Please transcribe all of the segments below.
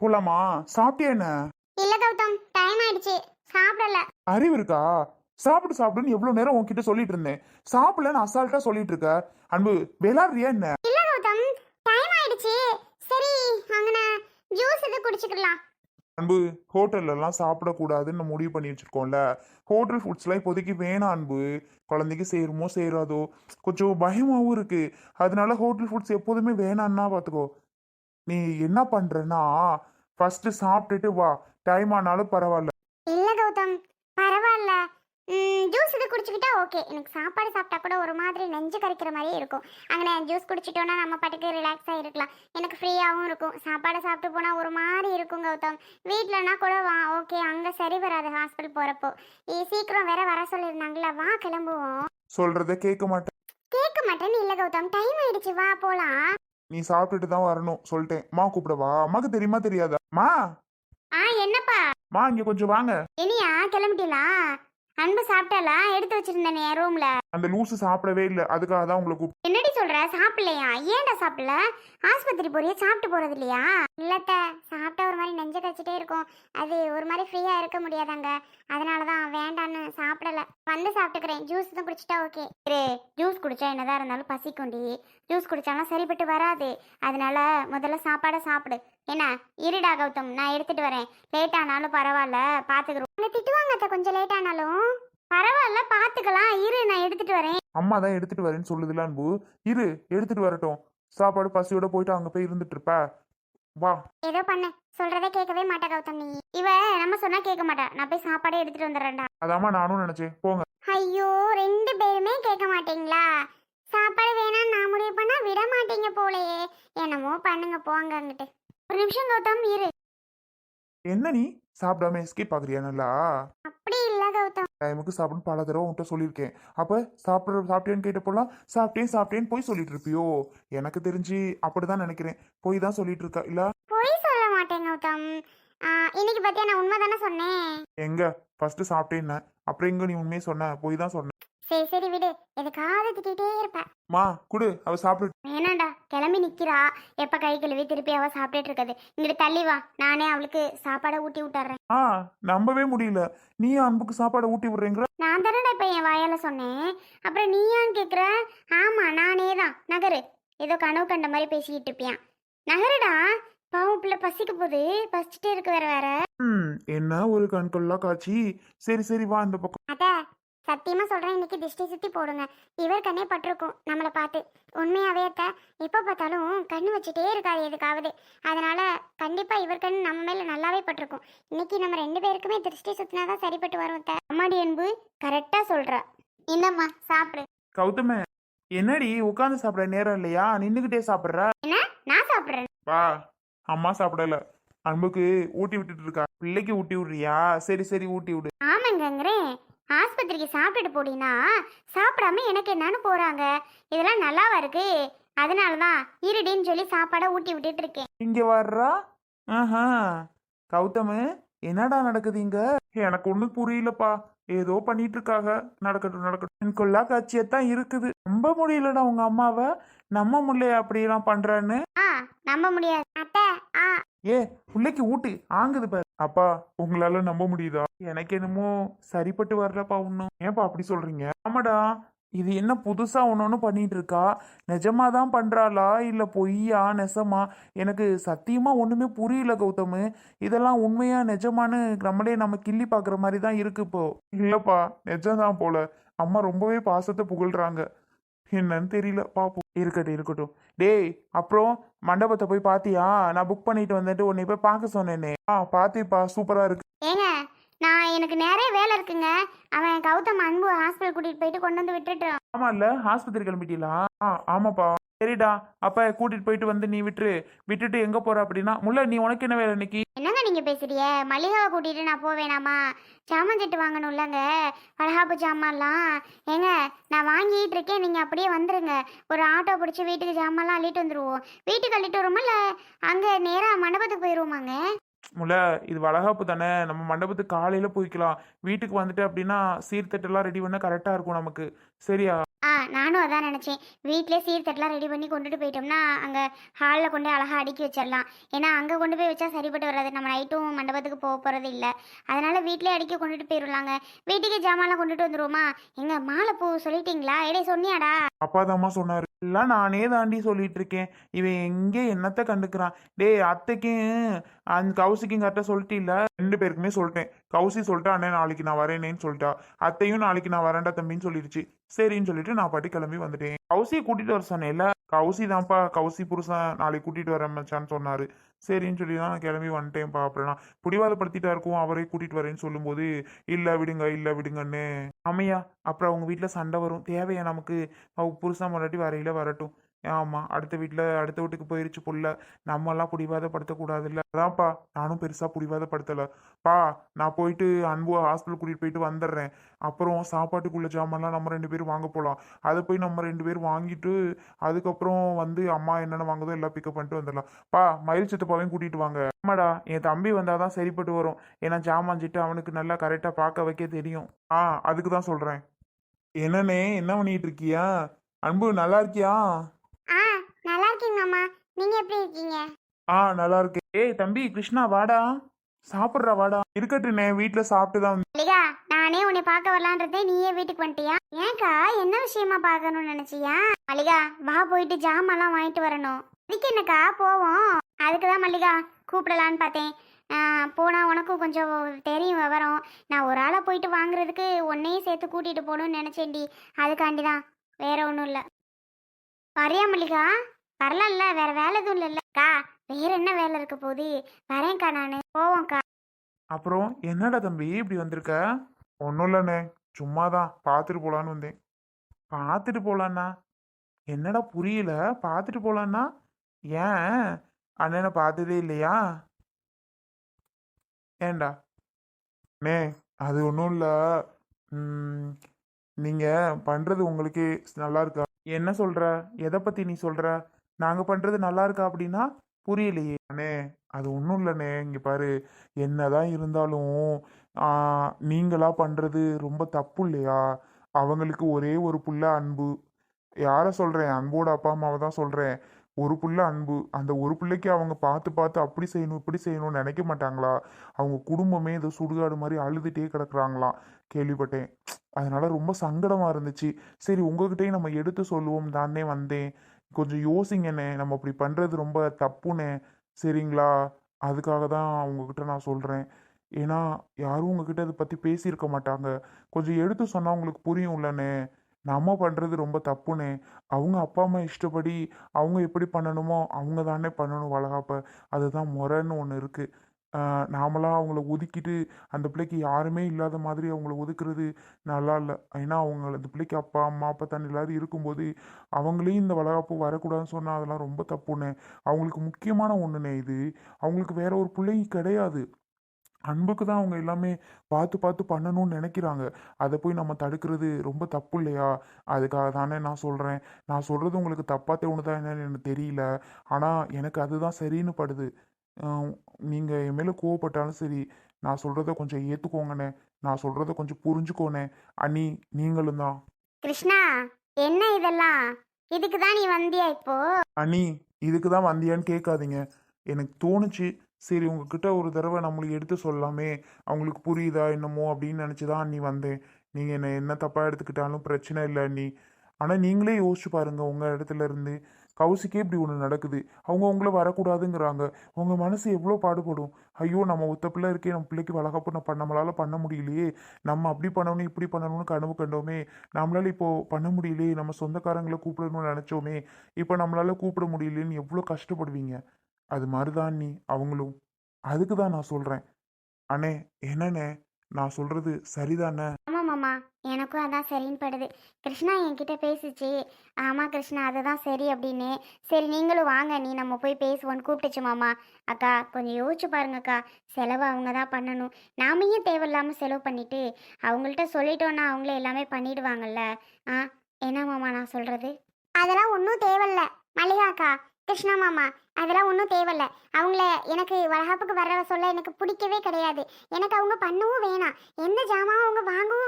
போலாமா? சாப்பிட்டியா என்ன? இல்ல கௌதம் டைம் ஆயிடுச்சு. சாப்பிடல. அறிவு இருக்கா? சாப்பிடு சாப்பிடுன்னு எவ்வளவு நேரம் உன்கிட்ட சொல்லிட்டு இருந்தேன். சாப்பிடலன்னு அசால்ட்டா சொல்லிட்டு இருக்க. அன்பு விளாடுறியா என்ன? இல்ல கௌதம் டைம் ஆயிடுச்சு. சரி அங்கன ஜூஸ் இது குடிச்சுக்கலாம். அன்பு ஹோட்டல்ல எல்லாம் சாப்பிடக்கூடாதுன்னு நம்ம முடிவு பண்ணி வச்சிருக்கோம்ல. ஹோட்டல் ஃபுட்ஸ்லாம் இப்போதைக்கு வேணாம் அன்பு. குழந்தைக்கு சேருமோ சேராதோ. கொஞ்சம் பயமாவும் இருக்கு. அதனால ஹோட்டல் ஃபுட்ஸ் எப்போதுமே வேணான்னா பார்த்துக்கோ நீ என்ன பண்றன்னா ஃபர்ஸ்ட் சாப்பிட்டுட்டு வா. டைம் ஆனாலும் பரவாயில்ல. இல்ல கௌதம் பரவாயில்ல. ஜூஸ் இது குடிச்சுக்கிட்டா ஓகே எனக்கு சாப்பாடு சாப்பிட்டா கூட ஒரு மாதிரி நெஞ்சு கறிக்கிற மாதிரியே இருக்கும். அங்கே ஜூஸ் குடிச்சிட்டோன்னா நம்ம பாட்டுக்கு ரிலாக்ஸாக இருக்கலாம். எனக்கு ஃப்ரீயாகவும் இருக்கும். சாப்பாடு சாப்பிட்டு போனால் ஒரு மாதிரி இருக்கும் கௌதம். வீட்டிலனா கூட வா ஓகே அங்கே சரி வராது ஹாஸ்பிட்டல் போகிறப்போ சீக்கிரம் வேற வர சொல்லியிருந்தாங்களா வா கிளம்புவோம். சொல்றத கேட்க மாட்டேன். கேட்க மாட்டேன்னு இல்லை கௌதம். டைம் ஆயிடுச்சு வா போகலாம் நீ சாப்பிட்டுட்டு தான் வரணும். சொல்லிட்டேன். மா கூப்பிடவா? அம்மாக்கு தெரியுமா தெரியாதா? மா! ஆ என்னப்பா? மா இங்க கொஞ்சம் வாங்க. இனியா கிளம்பிட்டீங்களா? அன்பு சாப்பிட்டாலா எடுத்து வச்சிருந்தேனே ரூம்ல அந்த லூசு சாப்பிடவே இல்லை. அதுக்காக தான் உங்களை கூப்பிட்டு என்னடி சொல்ற? சாப்பிடலையா? ஏன்டா சாப்பிடல? ஆஸ்பத்திரி போறியா? சாப்பிட்டு போறது இல்லையா? இல்லத்த சாப்பிட்டா ஒரு மாதிரி நெஞ்ச கச்சிட்டே இருக்கும். அது ஒரு மாதிரி ஃப்ரீயா இருக்க முடியாதாங்க. அதனால தான் வேண்டான்னு சாப்பிடல. வந்து சாப்பிட்டுக்கிறேன். ஜூஸ் தான் குடிச்சிட்டா ஓகே ஜூஸ் குடிச்சா என்னதான் இருந்தாலும் பசிக்கும்டி. ஜூஸ் குடிச்சாலும் சரிப்பட்டு வராது. அதனால முதல்ல சாப்பாடை சாப்பிடு. என்ன இருடா கௌதம் நான் எடுத்துட்டு வரேன். லேட் ஆனாலும் பரவாயில்ல பாத்துக்கிறோம். திட்டுவாங்க அத்தை கொஞ்சம் லேட் ஆனாலும். பரவாயில்ல பாத்துக்கலாம். இரு நான் எடுத்துட்டு வரேன். அம்மா தான் எடுத்துட்டு வரேன்னு சொல்லுதுல அன்பு. இரு எடுத்துட்டு வரட்டும். சாப்பாடு பசியோட போயிட்டு அங்க போய் இருந்துட்டு இருப்ப. வா. ஏதோ பண்ணு. சொல்றதே கேட்கவே மாட்டா கௌதம் நீ. இவ நம்ம சொன்னா கேட்க மாட்டா. நான் போய் சாப்பாடே எடுத்துட்டு வந்துடுறேன்டா. அதாம்மா நானும் நினைச்சேன். போங்க. ஐயோ ரெண்டு பேருமே கேட்க மாட்டீங்களா? சாப்பாடு வேணாம் நான் முடிவு பண்ணா விட மாட்டீங்க போலயே. என்னமோ பண்ணுங்க போங்க அங்கிட்டு ஒரு நிமிஷம் கௌதம் இரு. என்ன நீ? சாப்பிடாம எஸ்கேப் ஆகுறியா நல்லா? அப்படி இல்ல கௌதம். டைமுக்கு சாப்பிடணும் பல தடவை உன்கிட்ட சொல்லியிருக்கேன். அப்ப சாப்பிட்ற சாப்பிட்டேன்னு கேட்டப்போலாம் சாப்பிட்டேன் சாப்பிட்டேன்னு போய் சொல்லிட்டு இருப்பியோ? எனக்கு தெரிஞ்சு அப்படிதான் நினைக்கிறேன். போய் தான் சொல்லிட்டு இருக்கா இல்ல? பொய் சொல்ல மாட்டேன் கௌதம். இன்னைக்கு பத்தியா நான் உண்மை தானே சொன்னேன்? எங்க? ஃபர்ஸ்ட் சாப்பிட்டேன்ன. அப்புறம் எங்க நீ உண்மையை சொன்ன? போய் தான் சொன்ன. சரி சரி விடு. எதுக்காவது திட்டிகிட்டே இருப்ப. மா குடு. அவ சாப்பிடு. வேணாண்டா. கிளம்பி நிக்கிறா. எப்ப கை கழுவி திருப்பி அவ சாப்பிட்டுட்டு இருக்குது. இங்கிட்டு தள்ளி வா. நானே அவளுக்கு சாப்பாடை ஊட்டி விட்டுறேன். ஆ நம்பவே முடியல. நீ அன்புக்கு சாப்பாடை ஊட்டி விடுறீங்கிற? நான் தானடா இப்ப என் வாயால சொன்னேன். அப்புறம் நீ ஏன் கேக்குற? ஆமா நானே தான். நகரு. ஏதோ கனவு கண்ட மாதிரி பேசிக்கிட்டு இருப்பியான் நகருடா. பாவம் பிள்ளை பசிக்க போகுது. பசிச்சுட்டே இருக்கு வேற வேற. ம் என்ன ஒரு கண்கொள்ளா காட்சி. சரி சரி வா இந்த பக்கம். அத்த சத்தியமா சொல்றேன் இன்னைக்கு திஷ்டி சுத்தி போடுங்க. இவர் கண்ணே பட்டிருக்கும் நம்மளை பார்த்து. உண்மையாவே அத்த எப்ப பார்த்தாலும் கண்ணு வச்சுட்டே இருக்காது எதுக்காவது. அதனால கண்டிப்பா இவர் கண் நம்ம மேல நல்லாவே பட்டிருக்கும். இன்னைக்கு நம்ம ரெண்டு பேருக்குமே திருஷ்டி சுத்தினாதான் சரிப்பட்டு வரும் அத்த. அம்மாடி அன்பு கரெக்டா சொல்ற. இந்தம்மா சாப்பிடு. கௌதம என்னடி உட்காந்து சாப்பிட நேரம் இல்லையா? நின்னுகிட்டே சாப்பிடுற? என்ன? நான் சாப்பிடுறேன். வா அம்மா சாப்பிடல. அன்புக்கு ஊட்டி விட்டுட்டு இருக்கா. பிள்ளைக்கு ஊட்டி விடுறியா? சரி சரி ஊட்டி விடு. ஆமாங்கங்கிறேன். ஆஸ்பத்திரிக்கு சாப்பிட்டுட்டு போடினா சாப்பிடாம எனக்கு என்னன்னு போறாங்க? இதெல்லாம் நல்லாவா இருக்கு? அதனால தான் இருடின்னு சொல்லி சாப்பாடை ஊட்டி விட்டுட்டு இருக்கேன். இங்க வர்றா? ஆஹா. கௌதமு என்னடா நடக்குது இங்க? எனக்கு ஒண்ணும் புரியலப்பா. ஏதோ பண்ணிட்டு இருக்காங்க நடக்கட்டும் நடக்கட்டும். என் கொள்ளா காட்சியத்தான் இருக்குது. நம்ப முடியலடா உங்க அம்மாவை. நம்ம முல்லைய அப்படியெல்லாம் பண்றான்னு? நம்ப முடியாது. அத்தை ஆ. ஏ பிள்ளைக்கு ஊட்டு. ஆங்குது பாரு. அப்பா உங்களால நம்ப முடியுதா? எனக்கு என்னமோ சரிப்பட்டு வரலப்பா ஒன்னும் ஏன்பா அப்படி சொல்றீங்க? ஆமாடா இது என்ன புதுசா ஒன்னொன்னு பண்ணிட்டு இருக்கா நிஜமா தான் பண்றாளா? இல்ல பொய்யா? நெசமா? எனக்கு சத்தியமா ஒண்ணுமே புரியல கௌதமு. இதெல்லாம் உண்மையா நிஜமான்னு நம்மளே நம்ம கிள்ளி பாக்குற மாதிரி தான் இருக்கு இப்போ. இல்லப்பா நிஜம்தான் போல. அம்மா ரொம்பவே பாசத்தை புகழ்றாங்க. என்னன்னு தெரியல பாப்போம். இருக்கட்டும் இருக்கட்டும். டேய் அப்புறம் மண்டபத்தை போய் பாத்தியா? நான் புக் பண்ணிட்டு வந்துட்டு உன்னை போய் பார்க்க சொன்னேனே. ஆ பாத்தேப்பா சூப்பரா இருக்கு. ஏங்க நான் எனக்கு நிறைய வேலை இருக்குங்க. அவன் கௌதம் அன்பு ஹாஸ்பிட்டல் கூட்டிட்டு போயிட்டு கொண்டு வந்து விட்டுட்டோம் ஆமா இல்ல ஆஸ்பத்திரி கிளம்பிட்டீங்களா ஆமாப்பா. சரிடா அப்ப கூட்டிட்டு போயிட்டு வந்து நீ விட்டுரு. விட்டுட்டு எங்க போற அப்படின்னா முல்ல நீ உனக்கு என்ன வேலை இன்னைக்கு? என்னங்க நீங்க பேசுறிய மளிகாவை கூட்டிட்டு நான் போவேணாமா? ஜாமான் செட்டு வாங்கணும்லங்க. வளகாப்பு ஜாமான்லாம் ஏங்க நான் வாங்கிட்டு இருக்கேன். நீங்க அப்படியே வந்துருங்க. ஒரு ஆட்டோ பிடிச்சி வீட்டுக்கு ஜாமான்லாம் அள்ளிட்டு வந்துருவோம். வீட்டுக்கு அள்ளிட்டு வருமா இல்ல அங்க நேரா மண்டபத்துக்கு போயிருவோமாங்க? முல இது வளகாப்பு தானே. நம்ம மண்டபத்துக்கு காலையில் போய்க்கலாம். வீட்டுக்கு வந்துட்டு அப்படின்னா சீர்தட்டெல்லாம் ரெடி பண்ண கரெக்டாக இருக்கும் நமக்கு. சரியா? ஆ நானும் அதான் நினச்சேன். வீட்டிலே சீர்தட்டெலாம் ரெடி பண்ணி கொண்டுட்டு போயிட்டோம்னா அங்கே ஹாலில் கொண்டு அழகாக அடுக்கி வச்சிடலாம். ஏன்னா அங்கே கொண்டு போய் வச்சா சரிப்பட்டு வராது. நம்ம நைட்டும் மண்டபத்துக்கு போக போகிறது இல்லை. அதனால் வீட்டிலே அடுக்கி கொண்டுட்டு போயிடலாங்க வீட்டுக்கு ஜாமான்லாம் கொண்டுட்டு வந்துருவோமா? எங்க மாலை பூ சொல்லிட்டீங்களா? எடே சொன்னியாடா. அப்பா தாம்மா சொன்னார். எல்லாம் நானே தாண்டி சொல்லிட்டு இருக்கேன். இவன் எங்கே என்னத்த கண்டுக்கிறான்? டேய் அத்தைக்கும் அந்த கௌசிக்கும் கரெக்டாக சொல்லிட்டில்ல? ரெண்டு பேருக்குமே சொல்லிட்டேன். கௌசி சொல்லிட்டா அண்ணே நாளைக்கு நான் வரேனேன்னு சொல்லிட்டா. அத்தையும் நாளைக்கு நான் வரேன்டா தம்பின்னு சொல்லிடுச்சு. சரின்னு சொல்லிட்டு நான் பாட்டி கிளம்பி வந்துட்டேன். கௌசியை கூட்டிட்டு வர சொன்னேன்ல. கௌசி தான்ப்பா கௌசி புருஷன் நாளைக்கு கூட்டிட்டு வர மச்சான்னு சொன்னாரு. சரின்னு சொல்லி தான் நான் கிளம்பி வந்துட்டேன்ப்பா. அப்புறம் நான் பிடிவாதப்படுத்திட்டா இருக்கும் அவரே கூட்டிட்டு வரேன்னு சொல்லும்போது இல்ல விடுங்க இல்ல விடுங்கன்னு. ஆமையா அப்புறம் அவங்க வீட்டில் சண்டை வரும். தேவையா நமக்கு? புருஷன் முன்னாடி வரையில வரட்டும். ஆமாம் அடுத்த வீட்டில் அடுத்த வீட்டுக்கு போயிருச்சு புள்ள. நம்மெல்லாம் பிடிவாதப்படுத்தக்கூடாதுல்ல. அதான்ப்பா நானும் பெருசாக பிடிவாதப்படுத்தல. பா நான் போயிட்டு அன்பு ஹாஸ்பிட்டல் கூட்டிகிட்டு போயிட்டு வந்துடுறேன் அப்புறம் சாப்பாட்டுக்குள்ள ஜாமான்லாம் நம்ம ரெண்டு பேரும் வாங்க போகலாம் அதை போய் நம்ம ரெண்டு பேரும் வாங்கிட்டு அதுக்கப்புறம் வந்து அம்மா என்னென்ன வாங்குதோ எல்லாம் பிக்கப் பண்ணிட்டு வந்துடலாம். பா மயில் சித்தப்பாவையும் கூட்டிகிட்டு வாங்க. ஆமாடா என் தம்பி வந்தால் தான் சரிப்பட்டு வரும். ஏன்னா ஜாமான் சிட்டு அவனுக்கு நல்லா கரெக்டாக பார்க்க வைக்க தெரியும். ஆ அதுக்கு தான் சொல்கிறேன் என்னண்ணே என்ன பண்ணிகிட்டு இருக்கியா? அன்பு நல்லா இருக்கியா ஆ நல்லா இருக்கீங்க மாமா நீங்கள் எப்படி இருக்கீங்க? ஆ நல்லா இருக்கேன் ஏய் தம்பி கிருஷ்ணா வாடா. சாப்பிட்றா வாடா. இருக்கட்டுண்ணே வீட்டில் சாப்பிட்டு தான் மல்லிகா நானே உன்னை பார்க்க வரலான்றதே நீயே வீட்டுக்கு வந்துட்டியா? ஏன்க்கா என்ன விஷயமா பார்க்கணும்னு நினைச்சியா? மல்லிகா வா போயிட்டு ஜாமான்லாம் வாங்கிட்டு வரணும். இதுக்கு என்னக்கா போவோம். அதுக்கு தான் மல்லிகா கூப்பிடலான்னு பார்த்தேன். ஆ, போனா உனக்கும் கொஞ்சம் தெரியும் விவரம். நான் ஒரு ஆளை போயிட்டு வாங்குறதுக்கு உன்னையும் சேர்த்து கூட்டிட்டு போகணும்னு நினைச்சேன்டி. அதுக்காண்டி தான். வேற ஒன்றும் இல்லை. வரியா மல்லிகா? வரலாம்ல வேற வேலை எதுவும் இல்லைல்லக்கா வேற என்ன வேலை இருக்க போதி வரேன்க்கா நான். போவோம்க்கா. அப்புறம் என்னடா தம்பி இப்படி வந்திருக்க? ஒன்றும் இல்லைண்ணே. சும்மா தான் பார்த்துட்டு போகலான்னு வந்தேன். பார்த்துட்டு போகலான்னா என்னடா புரியல. பார்த்துட்டு போகலான்னா ஏன்? அண்ணனை பார்த்ததே இல்லையா? ஏண்டா நே அது ஒன்றும் இல்லை. நீங்கள் பண்ணுறது உங்களுக்கு நல்லா இருக்கா? என்ன சொல்கிற எதை பற்றி நீ சொல்கிற நாங்கள் பண்ணுறது நல்லா இருக்கா அப்படின்னா புரியலையே. அண்ணே அது ஒன்றும் இல்லைண்ணே. இங்கே பாரு என்னதான் இருந்தாலும் நீங்களாக நீங்களா ரொம்ப தப்பு இல்லையா? அவங்களுக்கு ஒரே ஒரு புள்ள அன்பு. யாரை சொல்கிறேன் அன்போட அப்பா அம்மாவை தான் சொல்கிறேன் ஒரு புள்ள அன்பு. அந்த ஒரு பிள்ளைக்கு அவங்க பார்த்து பார்த்து அப்படி செய்யணும் இப்படி செய்யணும்னு நினைக்க மாட்டாங்களா? அவங்க குடும்பமே ஏதோ சுடுகாடு மாதிரி அழுதுகிட்டே கிடக்குறாங்களாம். கேள்விப்பட்டேன். அதனால் ரொம்ப சங்கடமாக இருந்துச்சு. சரி உங்ககிட்டயும் நம்ம எடுத்து சொல்லுவோம். தானே வந்தேன். கொஞ்சம் யோசிங்கண்ணே. நம்ம இப்படி பண்ணுறது ரொம்ப தப்புண்ணே. சரிங்களா? அதுக்காக தான் உங்ககிட்ட நான் சொல்கிறேன் ஏன்னா யாரும் உங்ககிட்ட அதை பற்றி பேசியிருக்க மாட்டாங்க. கொஞ்சம் எடுத்து சொன்னால் உங்களுக்கு புரியும்லண்ணே. நம்ம பண்ணுறது ரொம்ப தப்புண்ணே. அவங்க அப்பா அம்மா இஷ்டப்படி அவங்க எப்படி பண்ணணுமோ அவங்க தானே பண்ணணும் வளகாப்ப. அதுதான் முறைன்னு ஒன்று இருக்குது நாமளாக அவங்கள ஒதுக்கிட்டு அந்த பிள்ளைக்கு யாருமே இல்லாத மாதிரி அவங்கள ஒதுக்குறது நல்லா இல்லை. ஏன்னா அவங்க அந்த பிள்ளைக்கு அப்பா அம்மா அப்பா தண்ணி எல்லாரும் இருக்கும்போது அவங்களையும் இந்த வளகாப்பு வரக்கூடாதுன்னு சொன்னால் அதெல்லாம் ரொம்ப தப்புண்ணே அவங்களுக்கு முக்கியமான ஒன்றுண்ணே இது. அவங்களுக்கு வேற ஒரு பிள்ளை கிடையாது. அன்புக்கு தான் அவங்க எல்லாமே பார்த்து பார்த்து பண்ணணும்னு நினைக்கிறாங்க. அதை போய் நம்ம தடுக்கிறது ரொம்ப தப்பு இல்லையா? அதுக்காக தானே நான் சொல்கிறேன் நான் சொல்கிறது உங்களுக்கு தப்பாக தோணுதா என்னன்னு எனக்கு தெரியல. ஆனால் எனக்கு அதுதான் சரின்னு படுது. நீங்கள் என் மேலே கோவப்பட்டாலும் சரி நான் சொல்கிறத கொஞ்சம் ஏற்றுக்கோங்கண்ணே நான் சொல்கிறத கொஞ்சம் புரிஞ்சுக்கோண்ணே. அண்ணி நீங்களும் தான். கிருஷ்ணா என்ன இதெல்லாம்? இதுக்கு தான் நீ வந்தியா இப்போ? அண்ணி இதுக்கு தான் வந்தியான்னு கேட்காதீங்க. எனக்கு தோணுச்சு சரி உங்ககிட்ட ஒரு தடவை நம்மளுக்கு எடுத்து சொல்லலாமே அவங்களுக்கு புரியுதா என்னமோ அப்படின்னு நினச்சி தான் அண்ணி வந்தேன். நீங்கள் என்ன என்ன தப்பாக எடுத்துக்கிட்டாலும் பிரச்சனை இல்லை அண்ணி. ஆனால் நீங்களே யோசிச்சு பாருங்க உங்கள் இடத்துல இருந்து. கௌசிக்கே இப்படி ஒன்று நடக்குது. அவங்க உங்களை வரக்கூடாதுங்கிறாங்க. உங்கள் மனசு எவ்வளோ பாடுபடும்? ஐயோ நம்ம ஒத்த பிள்ளை இருக்கே நம்ம பிள்ளைக்கு வளகாப்பு நம்மளால பண்ண முடியலையே. நம்ம அப்படி பண்ணணும் இப்படி பண்ணணும்னு கனவு கண்டோமே. நம்மளால இப்போ பண்ண முடியலையே. நம்ம சொந்தக்காரங்களை கூப்பிடணும்னு நினச்சோமே. இப்போ நம்மளால கூப்பிட முடியலையேன்னு எவ்வளோ கஷ்டப்படுவீங்க? அது மாதிரிதான் நீ அவங்களும். அதுக்கு தான் நான் சொல்கிறேன் அண்ணே என்னண்ணே? நான் சொல்கிறது சரிதானே? ஆமாம்மா மாமா. எனக்கும் அதான் சரின்னு படுது கிருஷ்ணா என்கிட்ட பேசிச்சு. ஆமாம் கிருஷ்ணா அதுதான் சரி அப்படின்னு. சரி நீங்களும் வாங்க. நீ நம்ம போய் பேசுவோன்னு கூப்பிட்டுச்சு மாமா. அக்கா கொஞ்சம் யோசிச்சு பாருங்கக்கா. செலவு அவங்க தான் பண்ணணும். நாம ஏன் தேவையில்லாமல் செலவு பண்ணிட்டு? அவங்கள்ட்ட சொல்லிட்டோன்னா அவங்களே எல்லாமே பண்ணிடுவாங்கல்ல. ஆ என்ன மாமா நான் சொல்கிறது அதெல்லாம் ஒன்றும் தேவையில்ல. மல்லிகாக்கா கிருஷ்ணா மாமா அதெல்லாம் ஒன்றும் தேவையில்ல. அவங்கள எனக்கு வளகாப்புக்கு வர சொல்ல எனக்கு பிடிக்கவே கிடையாது. எனக்கு அவங்க பண்ணவும் வேணாம். எந்த ஜாமாவும் அவங்க வாங்கவும்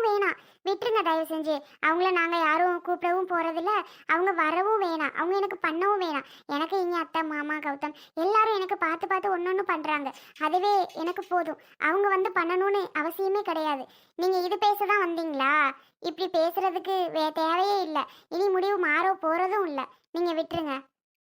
விட்டுருங்க தயவு செஞ்சு. அவங்கள நாங்கள் யாரும் கூப்பிடவும் போகிறதில்ல அவங்க வரவும் வேணாம். அவங்க எனக்கு பண்ணவும் வேணாம். எனக்கு இங்கே அத்தை மாமா கௌதம் எல்லாரும் எனக்கு பார்த்து பார்த்து ஒன்று ஒன்று பண்ணுறாங்க அதுவே எனக்கு போதும். அவங்க வந்து பண்ணணும்னு அவசியமே கிடையாது. நீங்கள் இது பேச தான் வந்தீங்களா? இப்படி பேசுகிறதுக்கு வே தேவையே இல்லை. இனி முடிவு மாற போகிறதும் இல்லை. நீங்கள் விட்டுருங்க.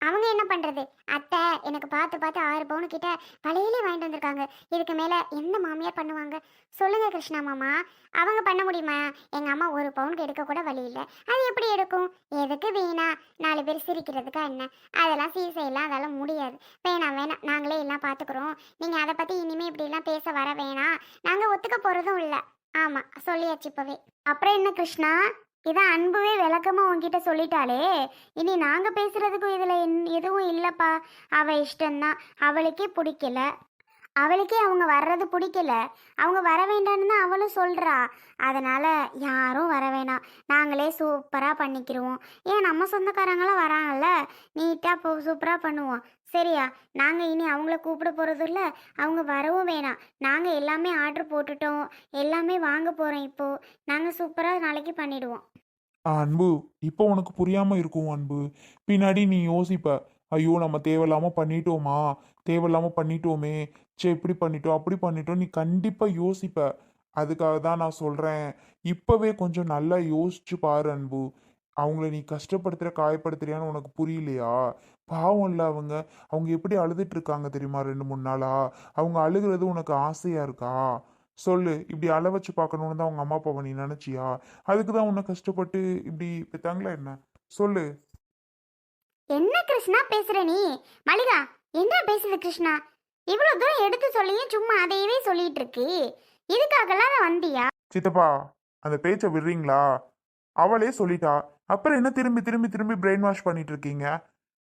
அவங்க என்ன பண்ணுறது அத்தை எனக்கு பார்த்து பார்த்து ஆறு பவுன் கிட்ட பழையிலே வாங்கிட்டு வந்திருக்காங்க. இதுக்கு மேலே எந்த மாமியார் பண்ணுவாங்க? சொல்லுங்க கிருஷ்ணா மாமா. அவங்க பண்ண முடியுமா? எங்கள் அம்மா ஒரு பவுனுக்கு எடுக்க கூட வழி இல்லை. அது எப்படி எடுக்கும்? எதுக்கு வீணா? நாலு பேர் சிரிக்கிறதுக்கா என்ன? அதெல்லாம் சீசையெல்லாம் அதெல்லாம் முடியாது. வேணாம் வேணாம். நாங்களே எல்லாம் பார்த்துக்குறோம் நீங்கள் அதை பற்றி இனிமேல் இப்படிலாம் பேச வர வேணாம். நாங்கள் ஒத்துக்க போகிறதும் இல்லை. ஆமாம் சொல்லியாச்சு இப்போவே. அப்புறம் என்ன கிருஷ்ணா? இதை அன்புவே விளக்கமா உன்கிட்ட சொல்லிட்டாளே. இனி நாங்க பேசுறதுக்கும் இதுல என்- எதுவும் இல்லைப்பா. அவள் இஷ்டம்தான். அவளுக்கே பிடிக்கல. அவளுக்கே அவங்க வர்றது பிடிக்கல. அவங்க வர வேண்டாம்னு தான் அவளும் சொல்கிறா அதனால் யாரும் வர வேணாம். நாங்களே சூப்பராக பண்ணிக்கிடுவோம் ஏன் நம்ம சொந்தக்காரங்களாம் வராங்கல்ல? நீட்டாக போ சூப்பராக பண்ணுவோம். சரியா? நாங்கள் இனி அவங்கள கூப்பிட போகிறது இல்லை. அவங்க வரவும் வேணாம். நாங்கள் எல்லாமே ஆர்டர் போட்டுட்டோம். எல்லாமே வாங்க போகிறோம் இப்போது நாங்கள் சூப்பராக நாளைக்கு பண்ணிவிடுவோம் அன்பு இப்போ உனக்கு புரியாமல் இருக்கும் அன்பு. பின்னாடி நீ யோசிப்ப. ஐயோ நம்ம தேவையில்லாமல் பண்ணிட்டோமா? தேவையில்லாமல் பண்ணிட்டோமே. சே இப்படி பண்ணிட்டோம் அப்படி பண்ணிட்டோம் நீ கண்டிப்பாக யோசிப்ப. அதுக்காக தான் நான் சொல்கிறேன் இப்போவே கொஞ்சம் நல்லா யோசிச்சு பாரு அன்பு. அவங்கள நீ கஷ்டப்படுத்துகிற காயப்படுத்துறியான்னு உனக்கு புரியலையா? பாவம் இல்லை அவங்க. அவங்க எப்படி அழுதுட்டு இருக்காங்க தெரியுமா ரெண்டு மூணு நாளா? அவங்க அழுகிறது உனக்கு ஆசையாக இருக்கா? சொல்லு. இப்படி அழ வச்சு பார்க்கணுன்னு தான் அவங்க அம்மா அப்பாவை நீ நினச்சியா? அதுக்கு தான் உன்னை கஷ்டப்பட்டு இப்படி பெத்தாங்களா என்ன? சொல்லு. என்ன கிருஷ்ணா பேசுற நீ? மல்லிகா என்ன பேசுற கிருஷ்ணா? இவ்வளவு தூரம் எடுத்து சொல்லியும் சும்மா அதையவே சொல்லிட்டு இருக்கு இதுக்காகலாம் தான் வந்தியா? சித்தப்பா அந்த பேச்சை விடுறீங்களா? அவளே சொல்லிட்டா. அப்புறம் என்ன திரும்பி திரும்பி திரும்பி பிரெயின் வாஷ் பண்ணிட்டு இருக்கீங்க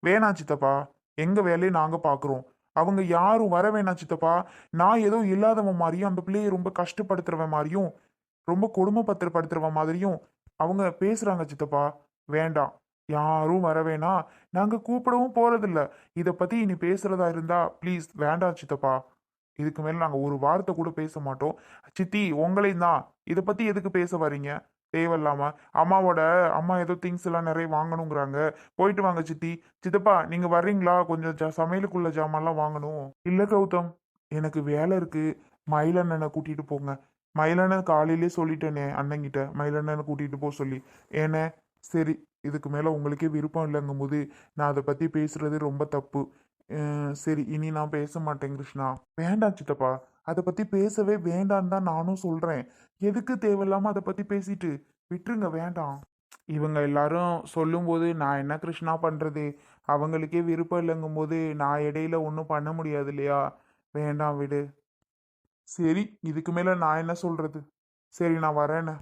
வேணாம் சித்தப்பா. எங்க வேலையை நாங்க பாக்குறோம். அவங்க யாரும் வர வேணாம் சித்தப்பா. நான் ஏதோ இல்லாதவன் மாதிரியும் அந்த பிள்ளையை ரொம்ப கஷ்டப்படுத்துறவன் மாதிரியும் ரொம்ப கொடுமைப்படுத்துறப்படுத்துறவன் மாதிரியும் அவங்க பேசுறாங்க சித்தப்பா. வேண்டாம். யாரும் வர வேணாம். நாங்கள் கூப்பிடவும் போகிறதில்ல இதை பற்றி இனி பேசுகிறதா இருந்தால் ப்ளீஸ் வேண்டாம் சித்தப்பா. இதுக்கு மேலே நாங்கள் ஒரு வார்த்தை கூட பேச மாட்டோம். சித்தி உங்களையும் தான். இதை பற்றி எதுக்கு பேச வர்றீங்க? தேவையில்லாம. அம்மாவோட அம்மா ஏதோ திங்ஸ் எல்லாம் நிறைய வாங்கணுங்கிறாங்க. போயிட்டு வாங்க சித்தி. சித்தப்பா நீங்கள் வர்றீங்களா? கொஞ்சம் ஜா- சமையலுக்குள்ள ஜாமான்லாம் வாங்கணும். இல்லை கௌதம் எனக்கு வேலை இருக்குது மயிலண்ணனை கூட்டிகிட்டு போங்க. மயிலண்ணன் காலையிலே சொல்லிட்டேனே அண்ணங்கிட்ட மயிலண்ணனை கூட்டிகிட்டு போக சொல்லி. ஏன்னே சரி. இதுக்கு மேலே உங்களுக்கே விருப்பம் இல்லைங்கும் போது நான் அதை பற்றி பேசுகிறது ரொம்ப தப்பு. சரி இனி நான் பேச மாட்டேன் கிருஷ்ணா. வேண்டாம் சித்தப்பா. அதை பற்றி பேசவே வேண்டான்னு தான் நானும் சொல்கிறேன் எதுக்கு தேவையில்லாமல் அதை பற்றி பேசிட்டு? விட்டுருங்க வேண்டாம். இவங்க எல்லாரும் சொல்லும்போது நான் என்ன கிருஷ்ணா பண்ணுறது அவங்களுக்கே விருப்பம் இல்லைங்கும் போது நான் இடையில ஒன்றும் பண்ண முடியாது இல்லையா? வேண்டாம் விடு. சரி இதுக்கு மேலே நான் என்ன சொல்கிறது சரி நான் வரேன்னு.